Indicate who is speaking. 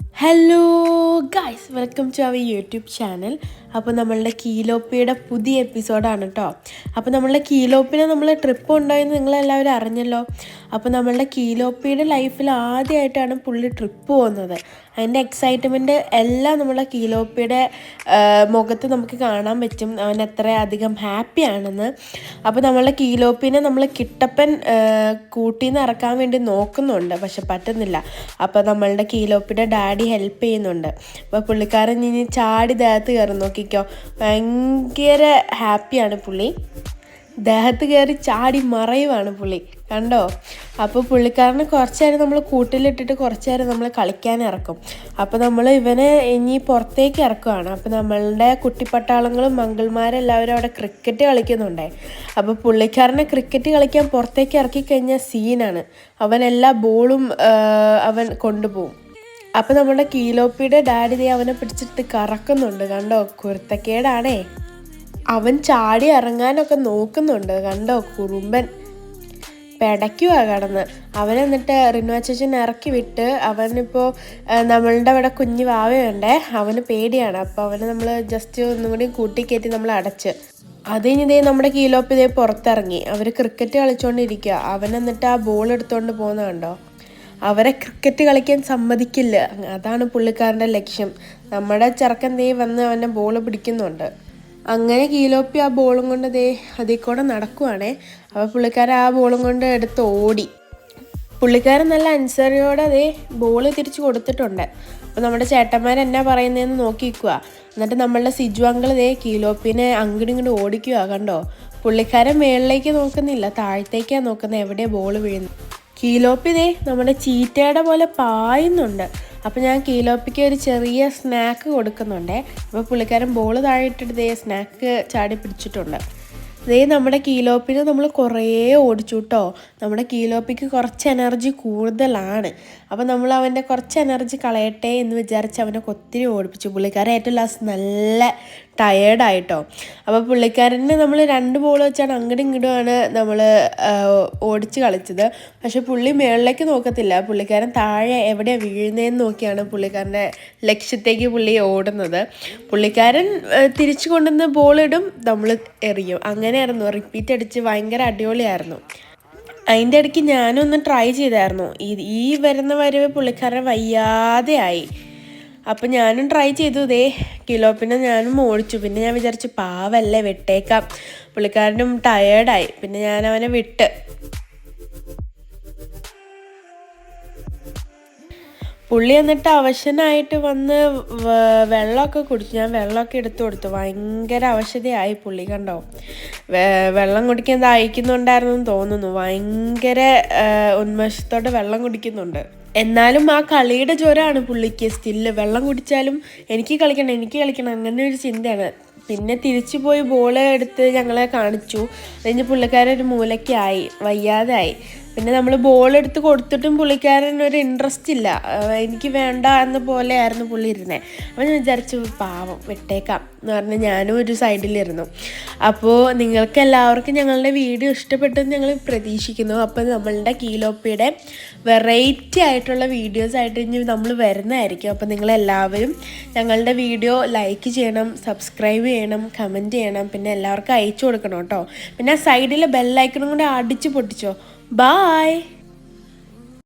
Speaker 1: Hello guys welcome to our YouTube channel അപ്പോൾ നമ്മളുടെ കീലോപ്പിയുടെ പുതിയ എപ്പിസോഡാണ് കേട്ടോ അപ്പോൾ നമ്മളുടെ കീലോപ്പിനെ നമ്മൾ ട്രിപ്പ് ഉണ്ടായെന്ന് നിങ്ങളെല്ലാവരും അറിഞ്ഞല്ലോ. അപ്പോൾ നമ്മളുടെ കീലോപ്പിയുടെ ലൈഫിൽ ആദ്യമായിട്ടാണ് പുള്ളി ട്രിപ്പ് പോകുന്നത്. അതിന്റെ എക്സൈറ്റ്മെന്റ് എല്ലാം നമ്മളെ കീലോപ്പിയുടെ മുഖത്ത് നമുക്ക് കാണാൻ പറ്റും. അവൻ എത്ര അധികം ഹാപ്പിയാണെന്ന് അപ്പോൾ നമ്മളെ കീലോപ്പിനെ നമ്മൾ കിട്ടപ്പൻ കൂട്ടിന്ന് ഇറക്കാൻ വേണ്ടി നോക്കുന്നുണ്ട്. പക്ഷെ പറ്റുന്നില്ല. അപ്പോൾ നമ്മളുടെ കീലോപ്പിയുടെ ഡാഡി ഹെൽപ്പ് ചെയ്യുന്നുണ്ട്. അപ്പോൾ പുള്ളിക്കാരൻ ഇനി ചാടി ദേഹത്ത് കയറി. നോക്കിക്കോ. ഭയങ്കര ഹാപ്പിയാണ് പുള്ളി. ദേഹത്ത് കയറി ചാടി മറയുവാണ് പുള്ളി. കണ്ടോ? അപ്പോൾ പുള്ളിക്കാരനെ കുറച്ച് നേരം നമ്മൾ കൂട്ടിലിട്ടിട്ട് കുറച്ച് നേരം നമ്മൾ കളിക്കാൻ ഇറക്കും. അപ്പോൾ നമ്മൾ ഇവനെ ഇനി പുറത്തേക്ക് ഇറക്കുവാണ്. അപ്പോൾ നമ്മളുടെ കുട്ടിപ്പട്ടാളങ്ങളും മംഗൾമാരും എല്ലാവരും അവിടെ ക്രിക്കറ്റ് കളിക്കുന്നുണ്ടേ. അപ്പോൾ പുള്ളിക്കാരനെ ക്രിക്കറ്റ് കളിക്കാൻ പുറത്തേക്ക് ഇറക്കി കഴിഞ്ഞാൽ സീനാണ് അവൻ എല്ലാ ബോളും അവൻ കൊണ്ടുപോകും. അപ്പോൾ നമ്മുടെ കീലോപ്പിയുടെ ഡാഡി ദേ അവനെ പിടിച്ചിട്ട് കറക്കുന്നുണ്ട് കണ്ടോ? കുരുത്തക്കേടാണേ. അവൻ ചാടി ഇറങ്ങാനൊക്കെ നോക്കുന്നുണ്ട് കണ്ടോ? കുറുമ്പൻ. പെടയ്ക്കുവാ കടന്ന്. അവൻ എന്നിട്ട് റിനുവ ചേച്ചൻ ഇറക്കി വിട്ട് അവനിപ്പോൾ നമ്മളുടെ അവിടെ കുഞ്ഞു വാവയുണ്ടേ അവന് പേടിയാണ്. അപ്പോൾ അവനെ നമ്മൾ ജസ്റ്റ് ഒന്നും കൂടി കൂട്ടിക്കയറ്റി നമ്മൾ അടച്ച്. അത് കഴിഞ്ഞ് ഇതേ നമ്മുടെ കീലോപ്പ് ഇതേ പുറത്തിറങ്ങി. അവർ ക്രിക്കറ്റ് കളിച്ചുകൊണ്ടിരിക്കുക അവൻ എന്നിട്ട് ആ ബോൾ എടുത്തുകൊണ്ട് പോകുന്ന കണ്ടോ? അവരെ ക്രിക്കറ്റ് കളിക്കാൻ സമ്മതിക്കില്ല. അതാണ് പുള്ളിക്കാരന്റെ ലക്ഷ്യം. നമ്മുടെ ചെറുക്കൻ ദേ വന്ന് അവന്റെ ബോൾ പിടിക്കുന്നുണ്ട്. അങ്ങനെ കീലോപ്പി ആ ബോളും കൊണ്ട് ദേ അതിൽ കൂടെ നടക്കുവാണേ. അപ്പോൾ പുള്ളിക്കാരൻ ആ ബോളും കൊണ്ട് എടുത്ത് ഓടി. പുള്ളിക്കാരൻ നല്ല അൻസറിയോടെ അതേ ബോൾ തിരിച്ചു കൊടുത്തിട്ടുണ്ട്. അപ്പോൾ നമ്മുടെ ചേട്ടന്മാർ എന്നാ പറയുന്നതെന്ന് നോക്കിക്കുക എന്നിട്ട് നമ്മളുടെ സിജു അങ്കിൾ ദേ കീലോപ്പിനെ അങ്ങോട്ടും ഇങ്ങോട്ട് ഓടിക്കുക കണ്ടോ? പുള്ളിക്കാരൻ മേളിലേക്ക് നോക്കുന്നില്ല. താഴത്തേക്കാണ് നോക്കുന്നത് എവിടെയാണ് ബോൾ വീഴുന്നത്? കീലോപ്പി ദേ നമ്മുടെ ചീറ്റയുടെ പോലെ പായുന്നുണ്ട്. അപ്പോൾ ഞാൻ കീലോപ്പിക്ക് ഒരു ചെറിയ സ്നാക്ക് കൊടുക്കുന്നുണ്ടേ. അപ്പോൾ പുള്ളിക്കാരൻ ബോൾ താഴെയിട്ടിട്ട് ദേ സ്നാക്ക് ചാടി പിടിച്ചിട്ടുണ്ട്. ദേ നമ്മുടെ കീലോപ്പിന് നമ്മൾ കുറേ ഓടിച്ചു കേട്ടോ നമ്മുടെ കീലോപ്പിക്ക് കുറച്ച് എനർജി കൂടുതലാണ്. അപ്പോൾ നമ്മൾ അവന്റെ കുറച്ച് എനർജി കളയട്ടെ എന്ന് വിചാരിച്ച് അവനെ ഒത്തിരി ഓടിപ്പിച്ചു. പുള്ളിക്കാരൻ ഏറ്റവും ലാസ്റ്റ് നല്ല ടയേർഡായിട്ടോ അപ്പോൾ പുള്ളിക്കാരന് നമ്മൾ രണ്ട് ബോൾ വെച്ചാണ് അങ്ങോട്ടും ഇങ്ങോട്ടുമാണ് നമ്മൾ ഓടിച്ച് കളിച്ചത്. പക്ഷെ പുള്ളി മേളിലേക്ക് നോക്കത്തില്ല. പുള്ളിക്കാരൻ താഴെ എവിടെയാണ് വീഴുന്നതെന്ന് നോക്കിയാണ് പുള്ളിക്കാരന്റെ ലക്ഷ്യത്തേക്ക് പുള്ളി ഓടുന്നത്. പുള്ളിക്കാരൻ തിരിച്ചു കൊണ്ടുവന്ന് ബോൾ ഇടും നമ്മൾ എറിയും. അങ്ങനെയായിരുന്നു. റിപ്പീറ്റ് അടിച്ച് ഭയങ്കര അടിപൊളിയായിരുന്നു. അതിന്റെ ഇടയ്ക്ക് ഞാനൊന്ന് ട്രൈ ചെയ്തായിരുന്നു. ഈ വരുന്ന വരവ് പുള്ളിക്കാരൻ വയ്യാതെ ആയി അപ്പം ഞാനും ട്രൈ ചെയ്തു. ഇതേ കിലോ. പിന്നെ ഞാനും ഓടിച്ചു പിന്നെ ഞാൻ വിചാരിച്ചു പാവല്ലേ വിട്ടേക്കാം. പുള്ളിക്കാരനും ടയേർഡായി പിന്നെ ഞാൻ അവനെ വിട്ട്. പുള്ളി എന്നിട്ട് അവശനായിട്ട് വന്ന് വെള്ളമൊക്കെ കുടിച്ചു. ഞാൻ വെള്ളമൊക്കെ എടുത്തു കൊടുത്തു. ഭയങ്കര അവശതയായി പുള്ളി കണ്ടോ? വെള്ളം കുടിക്കാൻ ദാഹിക്കുന്നുണ്ടായിരുന്നു തോന്നുന്നു. ഭയങ്കര ഉന്മേഷത്തോടെ വെള്ളം കുടിക്കുന്നുണ്ട്. എന്നാലും ആ കളിയുടെ ജ്വരമാണ് പുള്ളിക്ക്. സ്റ്റില്ല് വെള്ളം കുടിച്ചാലും എനിക്ക് കളിക്കണം എനിക്ക് കളിക്കണം അങ്ങനെ ഒരു ചിന്തയാണ്. പിന്നെ തിരിച്ചു പോയി ബോൾ എടുത്ത് ഞങ്ങളെ കാണിച്ചു. കഴിഞ്ഞ് പുള്ളിക്കാരൊരു മൂലയ്ക്കായി വയ്യാതായി. പിന്നെ നമ്മൾ ബോൾ എടുത്ത് കൊടുത്തിട്ടും പുള്ളിക്കാരൻ ഒരു ഇൻട്രസ്റ്റ് ഇല്ല. എനിക്ക് വേണ്ട എന്ന പോലെ ആയിരുന്നു പുള്ളി ഇരുന്നത് അപ്പോൾ ഞാൻ വിചാരിച്ചു പാവം വിട്ടേക്കാം എന്ന് പറഞ്ഞ് ഞാനും ഒരു സൈഡിലിരുന്നു അപ്പോൾ നിങ്ങൾക്ക് എല്ലാവർക്കും ഞങ്ങളുടെ വീഡിയോ ഇഷ്ടപ്പെട്ടെന്ന് ഞങ്ങൾ പ്രതീക്ഷിക്കുന്നു. അപ്പോൾ നമ്മളുടെ കീലോപ്പിയുടെ വെറൈറ്റി ആയിട്ടുള്ള വീഡിയോസ് ആയിട്ട് ഇനി നമ്മൾ വരുന്നതായിരിക്കും. അപ്പോൾ നിങ്ങളെല്ലാവരും ഞങ്ങളുടെ വീഡിയോ ലൈക്ക് ചെയ്യണം സബ്സ്ക്രൈബ് ചെയ്യണം കമന്റ് ചെയ്യണം. പിന്നെ എല്ലാവർക്കും അയച്ചു കൊടുക്കണം കേട്ടോ. പിന്നെ ആ സൈഡിലെ ബെല്ലൈക്കണും കൂടെ അടിച്ച് പൊട്ടിച്ചോ? Bye!